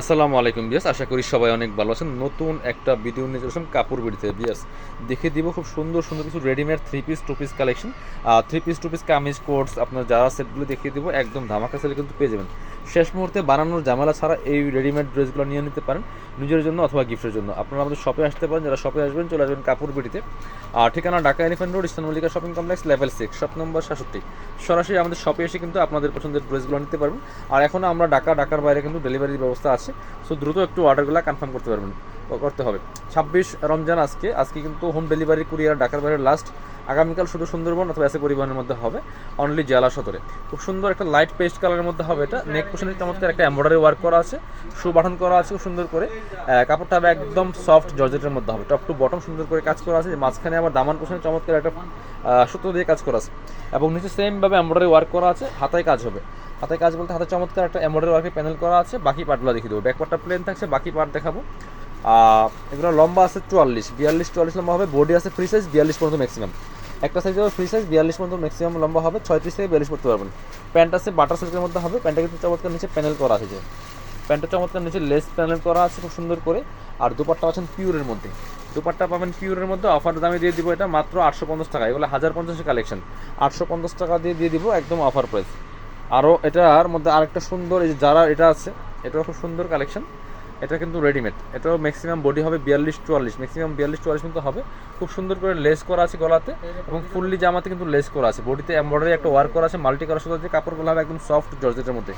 আসসালামু আলাইকুম বিয়াস আশা করি সবাই অনেক ভালো আছেন। নতুন একটা ভিডিও নিয়ে চলেছেন কাপড় বিড়িতে। বিয়াস দেখে দিব খুব সুন্দর সুন্দর কিছু readymade three piece two piece collection three piece two piece kameez course আপনার যারা সেটগুলো দেখিয়ে দিব, একদম ধামাকা সেলে কিন্তু পেয়ে যাবেন। শেষ মুহূর্তে বানানোর জামালা ছাড়া এই রেডিমেড ড্রেসগুলো নিয়ে নিতে পারেন নিজের জন্য অথবা গিফটের জন্য। আপনারা আমাদের শপে আসতে পারেন, যারা শপে আসবেন চলে আসবেন কাপড় বিড়িতে আর ঠিকানা Dhaka elephant road, eastern Mallika shopping complex level six shop number সাতষট্টি। সরাসরি আমাদের শপে এসে কিন্তু আপনাদের পছন্দের ড্রেসগুলো নিতে পারবেন। আর এখনও আমরা ঢাকা, ঢাকার বাইরে কিন্তু ডেলিভারির ব্যবস্থা আছে। সো দ্রুত একটু অর্ডারগুলো কনফার্ম করতে পারবেন করতে হবে। ছাব্বিশ রমজান আজকে আজকে কিন্তু হোম ডেলিভারি কুরিয়ার ঢাকার বাইরে লাস্ট আগামীকাল শুধু সুন্দরবন অথবা এসে পরিবহনের মধ্যে হবে অনলি জেলা সদরে। খুব সুন্দর একটা লাইট পেস্ট কালারের মধ্যে হবে এটা। নেক পোশনের চমৎকার একটা এমব্রয়ডারি ওয়ার্ক করা আছে শু বাটন করা আছে খুব সুন্দর করে। কাপড়টা হবে একদম সফট জর্জেটের মধ্যে হবে। টপ টু বটম সুন্দর করে কাজ করা আছে। মাঝখানে আবার দামান পোশনের চমৎকার একটা আহ, সুতো দিয়ে কাজ করা আছে। এবং নিচে সেমভাবে এমব্রয়ডারি ওয়ার্ক করা আছে। হাতায় কাজ হবে। হাতায় কাজ বলতে হাতে চমৎকার একটা এমব্রয়ডারি ওয়ার্কের প্যানেল করা আছে। বাকি পার্টগুলো দেখিয়ে দেবো। ব্যাকপার্টটা প্লেন থাকছে বাকি পার্ট দেখাবো। এগুলো লম্বা আছে চুয়াল্লিশ বিয়াল্লিশ চুয়াল্লিশ লম্বা হবে। বডি আছে ফ্রি সাইজ বিয়াল্লিশ পর্যন্ত ম্যাক্সিমাম একটা সাইজ হবে ফ্রি সাইজ বিয়াল্লিশ পর্যন্ত ম্যাক্সিমাম লম্বা হবে ছয়ত্রিশ থেকে বিয়াল্লিশ পড়তে পারবেন। প্যান্ট আছে বাটার সাইজের মধ্যে হবে প্যান্টটা কিন্তু চমৎকার নিচে প্যানেল করা আছে যে। প্যান্টটা চমৎকার নিচে লেস প্যানেল করা আছে, খুব সুন্দর করে। আর দুপাট্টা পাচ্ছেন পিওরের মধ্যে। দুপাট্টা পাবেন পিওরের মধ্যে অফার দামে দিয়ে দিব এটা মাত্র আটশো পঞ্চাশ টাকা। এগুলো হাজার পঞ্চাশের কালেকশন আটশো পঞ্চাশ টাকা দিয়ে দিয়ে দিব একদম অফার প্রাইস আরও এটার মধ্যে আরেকটা সুন্দর, এই যারা এটা আছে, এটাও খুব সুন্দর কালেকশন এটা কিন্তু রেডিমেড এটাও ম্যাক্সিমাম বডি হবে বিয়াল্লিশ চুয়াল্লিশ ম্যাক্সিমাম বিয়াল্লিশ চুয়াল্লিশ কিন্তু হবে। খুব সুন্দর করে লেস করা আছে গলাতে এবং ফুললি জামাতে কিন্তু লেস করা আছে। বডিতে এমব্রয়ডারি একটা ওয়ার্ক করা আছে মাল্টি করার সাথে কাপড়গুলো হবে একদম সফট জর্জেটের মধ্যে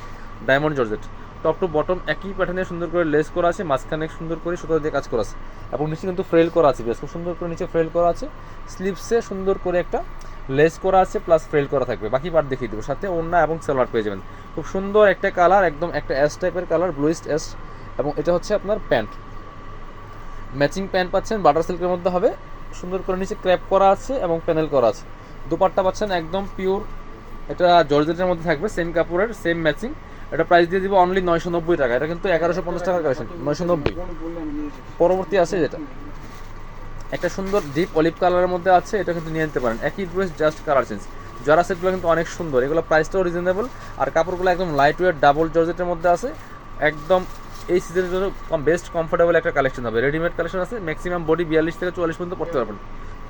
diamond georgette. Top to bottom একই প্যাটার্নে সুন্দর করে লেস করা আছে, মাঝখানে সুন্দর করে সুতো দিয়ে কাজ করা আছে। এবং নিচে কিন্তু ফ্রেল করা আছে বেশ। খুব সুন্দর করে নিচে ফ্রেল করা আছে। স্লিপসে সুন্দর করে একটা লেস করা আছে প্লাস ফ্রেল করা থাকবে। বাকি পার্ট দেখিয়ে দেবো। সাথে ওড়না এবং সালোয়ার পেয়ে যাবেন। খুব সুন্দর একটা কালার একদম একটা অ্যাশ টাইপের কালার ব্লুইস্ট অ্যাশ এবং এটা হচ্ছে আপনার প্যান্ট। ম্যাচিং প্যান্ট পাচ্ছেন, বাটার সিল্কের মধ্যে হবে। সুন্দর করে নিচে ক্র্যাপ করা আছে এবং প্যানেল করা আছে। দুপাট্টা পাচ্ছেন একদম পিওর, এটা জর্জেটের মধ্যে থাকবে, সেম কাপড়ের, সেম ম্যাচিং। এটা প্রাইস দিয়ে দিব অনলি নয়শো নব্বই টাকা। এটা কিন্তু এগারোশো পঞ্চাশ টাকার কালেকশন, নয়শো নব্বই। পরবর্তী আছে যেটা। একটা সুন্দর ডিপ অলিভ কালারের মধ্যে আছে, এটা কিন্তু নিয়ে নিতে পারেন। একই ড্রেস, জাস্ট কালার চেঞ্জ। জরা সেটগুলো কিন্তু অনেক সুন্দর, এগুলো প্রাইসটাও রিজনেবল আর কাপড়গুলো একদম লাইট ওয়েট ডাবল জর্জেটের মধ্যে আছে। একদম এই সিজনের জন্য বেস্ট কমফোর্টেবল একটা কালেকশন হবে। রেডিমেড কালেকশন আছে ম্যাক্সিমাম বডি বিয়াল্লিশ থেকে চুয়াল্লিশ পর্যন্ত পড়তে পারবেন।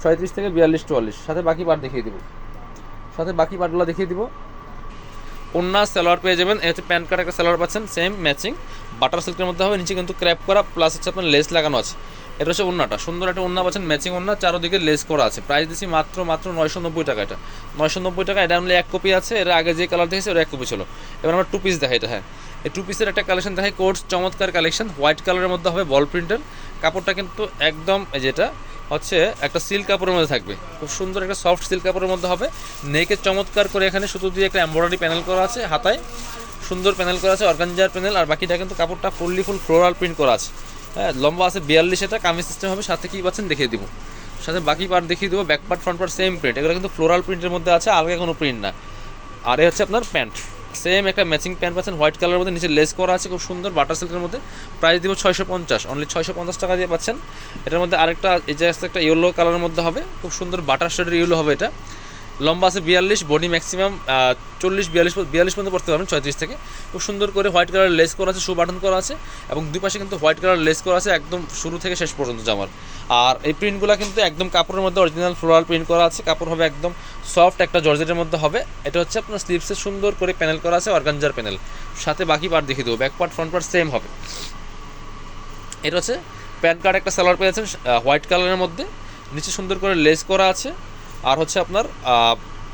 ছয়ত্রিশ থেকে বিয়াল্লিশ, চুয়াল্লিশ। সাথে বাকি পার্ট দেখিয়ে দিব। সাথে বাকি পার্টগুলো দেখিয়ে দিব। অন্য সালোয়ার পেয়ে যাবেন। হচ্ছে প্যান্ট কার্ড একটা সালোয়ার পাচ্ছেন সেম ম্যাচিং বাটার সিল্কের মধ্যে হবে, নিচে কিন্তু ক্র্যাপ করা প্লাস হচ্ছে আপনার লেস লাগানো আছে। এটা হচ্ছে ওন্নাটা সুন্দর একটা ওন্না পাচ্ছেন ম্যাচিং ওন্না চারোদিকে লেস করা আছে। প্রাইস দিচ্ছি মাত্র মাত্র নয়শো নব্বই টাকা এটা। নয়শো নব্বই টাকা, এটা এক কপি আছে। এর আগে যে কালার দেখেছি ওটা এক কপি ছিল। এবার আমরা টু পিস দেখাই এটা হ্যাঁ। এই টু পিসের একটা কালেকশন দেখাই। কোর্স চমৎকার কালেকশন হোয়াইট কালারের মধ্যে হবে বল প্রিন্টের কাপড়টা কিন্তু একদম যেটা হচ্ছে একটা সিল্ক কাপড়ের মধ্যে থাকবে। খুব সুন্দর একটা সফট সিল্ক কাপড়ের মধ্যে হবে। নেকে চমৎকার করে এখানে শুধু দিয়ে একটা এমব্রয়ডারি প্যানেল করা আছে হাতায়। সুন্দর প্যানেল করা আছে অর্গানজার প্যানেল আর বাকিটা কিন্তু কাপড়টা ফুললি ফুল ফ্লোরাল প্রিন্ট করা আছে। হ্যাঁ লম্বা আছে বিয়াল্লিশ এটা, কামিজ সিস্টেম হবে, সাথে কী পাচ্ছেন দেখিয়ে দিব। সাথে বাকি পার্ট দেখিয়ে দেবো back part front part same print এগুলো কিন্তু ফ্লোরাল প্রিন্টের মধ্যে আছে আলাদা কোনো প্রিন্ট না। আর এ হচ্ছে আপনার প্যান্ট সেম একটা ম্যাচিং প্যান্ট পাচ্ছেন হোয়াইট কালারের মধ্যে নিচে লেস করা আছে, খুব সুন্দর বাটার সিল্কের মধ্যে। প্রাইস দিব ছয়শো পঞ্চাশ অনলি ছয়শো পঞ্চাশ টাকা দিয়ে পাচ্ছেন। এটার মধ্যে আরেকটা, এই যে একটা ইয়েলো কালারের মধ্যে হবে, খুব সুন্দর বাটার শেডের ইয়েলো হবে এটা। লম্বা আছে বিয়াল্লিশ, বডি ম্যাক্সিমাম চল্লিশ, বিয়াল্লিশ বিয়াল্লিশ পর্যন্ত পড়তে পারবেন, ছয়ত্রিশ থেকে। খুব সুন্দর করে হোয়াইট কালার লেস করা আছে, শু বাটন করা আছে, এবং দুই পাশে কিন্তু হোয়াইট কালার লেস করা আছে, একদম শুরু থেকে শেষ পর্যন্ত জামার। আর এই প্রিন্টগুলো কিন্তু একদম কাপড়ের মধ্যে অরিজিনাল ফ্লোরাল প্রিন্ট করা আছে, কাপড় হবে একদম সফট একটা জর্জেটের মধ্যে হবে। এটা হচ্ছে আপনার স্লিপসে সুন্দর করে প্যানেল করা আছে অর্গানজার প্যানেল সাথে বাকি পার্ট দেখিয়ে দেবো back part front part same হবে। এটা হচ্ছে প্যান কার্ড একটা সালোয়ার পেয়েছেন হোয়াইট কালারের মধ্যে। নিচে সুন্দর করে লেস করা আছে। আর হচ্ছে আপনার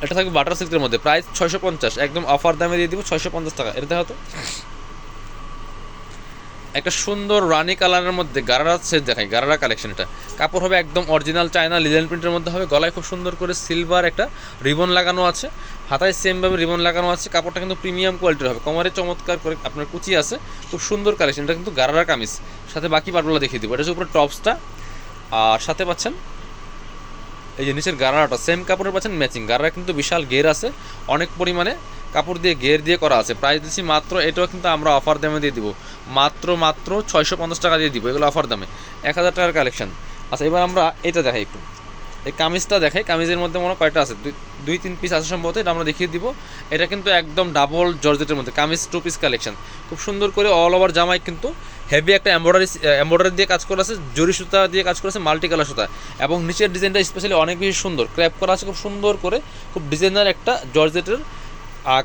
এটা থাকবে বাটার সিল্কের মধ্যে। প্রাইস ছয়শো পঞ্চাশ, একদম অফার দামে দিয়ে দিব ছয়শো পঞ্চাশ টাকা। এটা দেখো তো। একটা সুন্দর রানি কালারের মধ্যে গারারা সেট দেখাই, গারারা কালেকশন এটা। কাপড় হবে একদম অরিজিনাল চায়না লিলেন প্রিন্টের মধ্যে হবে। গলায় খুব সুন্দর করে সিলভার একটা রিবন লাগানো আছে। হাতায় সেমভাবে রিবন লাগানো আছে। কাপড়টা কিন্তু প্রিমিয়াম কোয়ালিটির হবে। কমারে চমৎকার করে আপনার কুচি আছে। খুব সুন্দর কালেকশন এটা কিন্তু গারারা কামিজ। সাথে বাকি পাটগুলো দেখিয়ে দিব। এটা হচ্ছে উপরে টপসটা আর সাথে পাচ্ছেন এই যে নিচের গারাটা সেম কাপড়ের পাচ্ছেন ম্যাচিং গারারা কিন্তু বিশাল গের আছে, অনেক পরিমাণে কাপড় দিয়ে গের দিয়ে করা আছে। প্রাইস দিচ্ছি মাত্র, এটাও কিন্তু আমরা অফার দামে দিয়ে দিব। মাত্র মাত্র ছয়শো পঞ্চাশ টাকা দিয়ে দিব, এগুলো অফার দামে। এক হাজার টাকার কালেকশন আচ্ছা এবার আমরা এটা দেখাই একটু। এই কামিজটা দেখাই, কামিজের মধ্যে মনে কয়টা আছে? দুই তিন পিস আছে সম্ভবত, এটা আমরা দেখিয়ে দিব। এটা কিন্তু একদম ডাবল জর্জেটের মধ্যে, কামিজ টু পিস কালেকশন খুব সুন্দর করে অল ওভার জামাই কিন্তু হেভি একটা এম্ব্রয়ডারি এম্ব্রয়ডারি দিয়ে কাজ করা আছে, জরি সুতা দিয়ে কাজ করা আছে মাল্টি কালার সুতা। এবং নিচের ডিজাইনটা স্পেশালি অনেক বেশি সুন্দর। ক্র্যাপ করা আছে খুব সুন্দর করে, খুব ডিজাইনার একটা জর্জেটের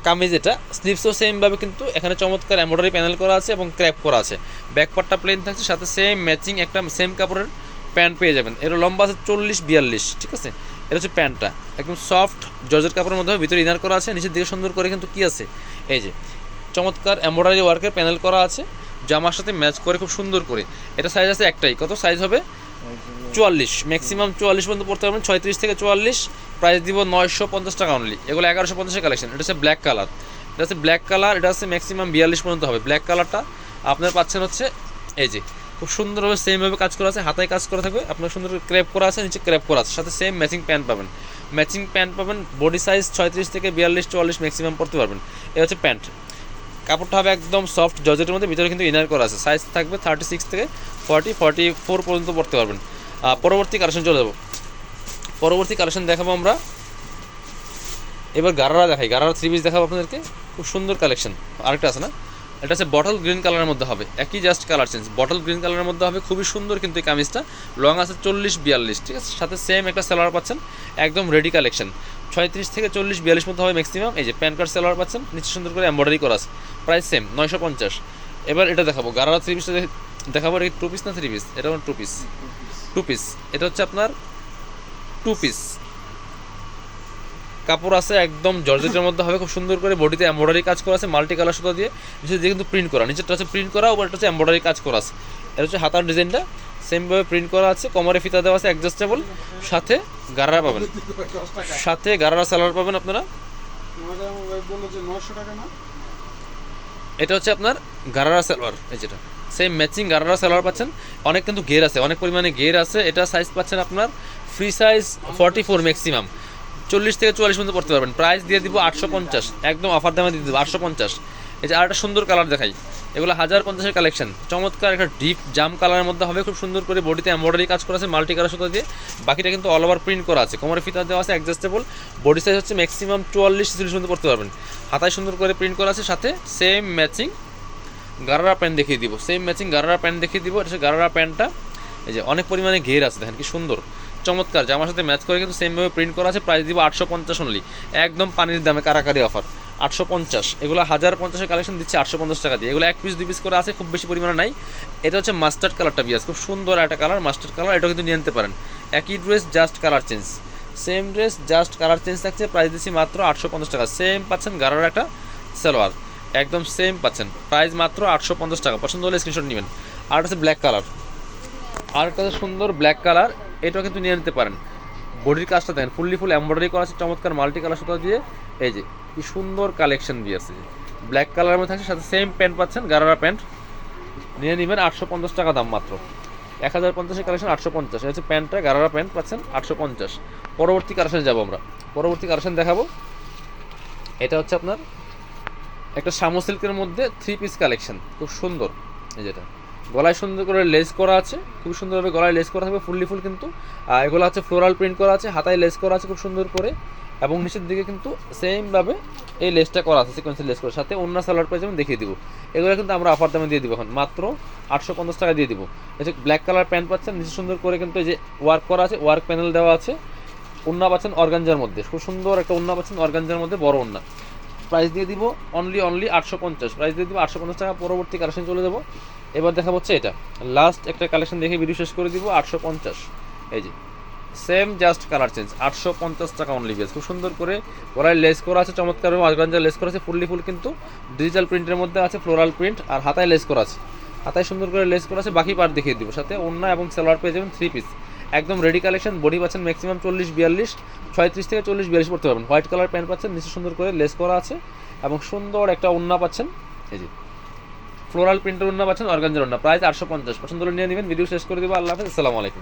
কামিজ এটা। স্লিভসও সেমভাবে কিন্তু এখানে চমৎকার এম্ব্রয়ডারি প্যানেল করা আছে এবং ক্র্যাপ করা আছে। ব্যাক পার্টটা প্লেন থাকছে, সাথে সেম ম্যাচিং একটা সেম কাপড়ের প্যান্ট পেয়ে যাবেন। এর লম্বা আছে চল্লিশ বিয়াল্লিশ, ঠিক আছে? এটা হচ্ছে প্যান্টটা একদম সফট জর্জেট কাপড়ের মধ্যে ভিতরে ইনার করা আছে, নিচের দিকে সুন্দর করে কিন্তু কী আছে? এই যে, চমৎকার এম্ব্রয়ডারি ওয়ার্কের প্যানেল করা আছে। জামার সাথে ম্যাচ করে খুব সুন্দর করে। এটা সাইজ আছে একটাই। কত সাইজ হবে? চুয়াল্লিশ। ম্যাক্সিমাম চুয়াল্লিশ পর্যন্ত পড়তে পারবেন। ছয়ত্রিশ থেকে চুয়াল্লিশ। প্রাইস দিব নয়শো পঞ্চাশ টাকা অনলি এগুলো এগারোশো পঞ্চাশের কালেকশন এটা হচ্ছে ব্ল্যাক কালার এটা হচ্ছে ব্ল্যাক কালার এটা হচ্ছে ম্যাক্সিমাম বিয়াল্লিশ পর্যন্ত হবে। ব্ল্যাক কালারটা আপনার পাচ্ছেন হচ্ছে এই যে, খুব সুন্দরভাবে সেমভাবে কাজ করা আছে। হাতায় কাজ করা থাকবে। আপনার সুন্দর ক্র্যাপ করা আছে, নিচে ক্র্যাপ করা আছে। সাথে সেম ম্যাচিং প্যান্ট পাবেন। ম্যাচিং প্যান্ট পাবেন। বডি সাইজ ছয়ত্রিশ থেকে বিয়াল্লিশ, চুয়াল্লিশ ম্যাক্সিমাম পড়তে পারবেন। এ হচ্ছে প্যান্ট কাপড়টা হবে একদম সফট জর্জেটের মধ্যে, ভিতরে কিন্তু ইনার করা আছে। সাইজ থাকবে থার্টি সিক্স থেকে ফর্টি ফর্টি ফোর পর্যন্ত পড়তে পারবেন। পরবর্তী কালেকশন চলে যাব। পরবর্তী কালেকশন দেখাবো আমরা। এবার গারারা দেখাই। গারারা থ্রি পিস দেখাবো আপনাদেরকে। খুব সুন্দর কালেকশন আরেকটা আছে না? এটা হচ্ছে বটল গ্রিন কালারের মধ্যে হবে। একই just colour change bottle green কালারের মধ্যে হবে খুবই সুন্দর কিন্তু এই কামিজটা। লং আছে চল্লিশ বিয়াল্লিশ ঠিক আছে? সাথে সেম একটা সেলার পাচ্ছেন একদম রেডি কালেকশন ছয়ত্রিশ থেকে চল্লিশ বিয়াল্লিশ মধ্যে হবে ম্যাক্সিমাম এই যে প্যান কার্ড সেলার পাচ্ছেন নিচে সুন্দর করে এম্ব্রয়ডারি করা আছে। প্রাইস সেম নয়শো পঞ্চাশ। এবার এটা দেখাবো। গারারা থ্রি পিসটা দেখাবো এটা টু পিস না থ্রি পিস এটা টু পিস টু পিস এটা হচ্ছে আপনার টু পিস কাপড় আছে একদম জর্জেটের মধ্যে হবে, খুব সুন্দর করে বডিতে এমব্রয়ডারি কাজ করা আছে, মাল্টি কালার সুতা দিয়ে নিচে দিয়ে কিন্তু প্রিন্ট করা, নিচেরটা হচ্ছে প্রিন্ট করা উপরটা হচ্ছে এমব্রয়ডারি কাজ করা আছে। এটা হচ্ছে হাতার ডিজাইনটা সেমভাবে প্রিন্ট করা আছে, কোমরে ফিতা দেওয়া আছে অ্যাডজাস্টেবল সাথে গারারা পাবেন। সাথে গারারা সালোয়ার পাবেন আপনারা। এটা হচ্ছে আপনার গারারা সালোয়ার, এই যেটা। সেম ম্যাচিং গারারা সালোয়ার পাচ্ছেন। অনেক কিন্তু গের আছে, অনেক পরিমাণে গের আছে। এটা সাইজ পাচ্ছেন আপনার free size forty four maximum চল্লিশ থেকে চুয়াল্লিশ পর্যন্ত পড়তে পারবেন। প্রাইস দিয়ে দিব আটশো পঞ্চাশ। একদম অফার দামে দিয়ে দেবো আটশো পঞ্চাশ। এই যে আরেকটা সুন্দর কালার দেখাই। এগুলো হাজার পঞ্চাশের কালেকশন চমৎকার একটা ডিপ জাম কালারের মধ্যে হবে। খুব সুন্দর করে বডিতে এমব্রয়ডারি কাজ করা আছে মাল্টি কালার সুতা দিয়ে। বাকিটা কিন্তু অল ওভার প্রিন্ট করা আছে। কোমরে ফিতা দেওয়া আছে অ্যাডজাস্টেবল বডি সাইজ হচ্ছে ম্যাক্সিমাম চুয়াল্লিশ চল্লিশ পর্যন্ত পড়তে পারবেন। হাতায় সুন্দর করে প্রিন্ট করা আছে, সাথে সেম ম্যাচিং গারারা প্যান্ট দেখিয়ে দিব। সেম ম্যাচিং গারারা প্যান্ট দেখিয়ে দিব। এটা গারারা প্যান্টটা এই যে অনেক পরিমাণে ঘের আছে, দেখেন কি সুন্দর। চমৎকার জামার সাথে ম্যাচ করে কিন্তু সেমভাবে প্রিন্ট করা আছে প্রাইস দিব আটশো পঞ্চাশ অনলি একদম পানির দামে কারাকারি অফার আটশো পঞ্চাশ। এগুলো হাজার পঞ্চাশের কালেকশন দিচ্ছে, আটশো পঞ্চাশ টাকা দিয়ে। এগুলো এক পিস দুই পিস করে আছে, খুব বেশি পরিমাণে নাই। এটা হচ্ছে মাস্টার্ড কালারটা বিয়াস খুব সুন্দর একটা কালার মাস্টার্ড কালার এটা কিন্তু নিয়ে নিতে পারেন। একই dress just colour change same dress just colour change থাকছে প্রাইস দিচ্ছি মাত্র আটশো পঞ্চাশ টাকা। সেম পাচ্ছেন গারার একটা সালোয়ার, একদম সেম পাচ্ছেন। প্রাইস মাত্র আটশো পঞ্চাশ টাকা। পছন্দ হলে স্ক্রিনশট নেবেন। আর হচ্ছে ব্ল্যাক কালার আর একটা সুন্দর ব্ল্যাক কালার এটাও কিন্তু নিয়ে নিতে পারেন। বডির কাজটা দেখেন, ফুললি ফুল এমব্রয়ডারি করা আছে, চমৎকার মাল্টি কালার সুতা দিয়ে। এই যে, কি সুন্দর কালেকশন দিয়ে আছে। ব্ল্যাক কালারের মধ্যে থাকছে, সাথে সেম প্যান্ট পাচ্ছেন, গারারা প্যান্ট নিয়ে নেবেন আটশো পঞ্চাশ টাকা দাম মাত্র। এক হাজার পঞ্চাশের কালেকশন আটশো পঞ্চাশ। হচ্ছে প্যান্টটা গারারা প্যান্ট পাচ্ছেন, আটশো পঞ্চাশ। পরবর্তী কালেকশনে যাব আমরা। পরবর্তী কালেকশন দেখাবো। এটা হচ্ছে আপনার একটা সামো সিল্কের মধ্যে থ্রি পিস কালেকশন খুব সুন্দর। এই যেটা। গলায় সুন্দর করে লেস করা আছে, খুব সুন্দরভাবে গলায় লেস করা থাকবে, ফুললি ফুল কিন্তু। এগুলো আছে ফ্লোরাল প্রিন্ট করা আছে, হাতায় লেস করা আছে খুব সুন্দর করে। এবং নিচের দিকে কিন্তু সেমভাবে এই লেসটা করা আছে সিকোয়েন্সের লেস করা সাথে অন্য সালোয়ার প্রাইস যেমন দেখিয়ে দিব। এগুলো কিন্তু আমরা অফার দামে দিয়ে দিব এখন, মাত্র আটশো পঞ্চাশ টাকা দিয়ে দিব। যে ব্ল্যাক কালার প্যান্ট পাচ্ছেন, নিচে সুন্দর করে কিন্তু এই যে ওয়ার্ক করা আছে ওয়ার্ক প্যানেল দেওয়া আছে। উন্না পাচ্ছেন অর্গানজার মধ্যে, খুব সুন্দর একটা উন্না পাচ্ছেন অর্গানজার মধ্যে, বড় উন্না। প্রাইস দিয়ে দিব অনলি অনলি আটশো পঞ্চাশ। প্রাইস দিয়ে দিব আটশো পঞ্চাশ টাকা, পরবর্তী কালেকশন চলে যাব। এবার দেখা হচ্ছে এটা। লাস্ট একটা কালেকশন দেখে ভিডিও শেষ করে দিব, আটশো পঞ্চাশ। এই যে সেম জাস্ট কালার চেঞ্জ আটশো পঞ্চাশ টাকা অনলি বেস খুব সুন্দর করে গলায় লেস করা আছে চমৎকার অর্গানজার লেস করা আছে, ফুললি ফুল কিন্তু ডিজিটাল প্রিন্টের মধ্যে আছে ফ্লোরাল প্রিন্ট আর হাতায় লেস করা আছে। হাতায় সুন্দর করে লেস করা আছে, বাকি পার্ট দেখিয়ে দিব। সাথে অন্য এবং সালোয়ার পেয়ে যাবেন থ্রি পিস একদম রেডি কালেকশন বডি পাচ্ছেন ম্যাক্সিমাম চল্লিশ, বিয়াল্লিশ, ছয়ত্রিশ থেকে চল্লিশ, বিয়াল্লিশ পড়তে পারবেন। হোয়াইট কালার প্যান্ট পাচ্ছেন, নিচে সুন্দর করে লেস করা আছে এবং সুন্দর একটা ওন্না পাচ্ছেন। এই যে ফ্লোরাল প্রিন্টের ওন্না পাচ্ছেন, অর্গানজার ওন্না প্রাইস আটশো পঞ্চাশ। পছন্দ নিয়ে নেবেন। ভিডিও শেষ করে দেবো। আল্লাহ হাফেজ। আসসালামু আলাইকুম।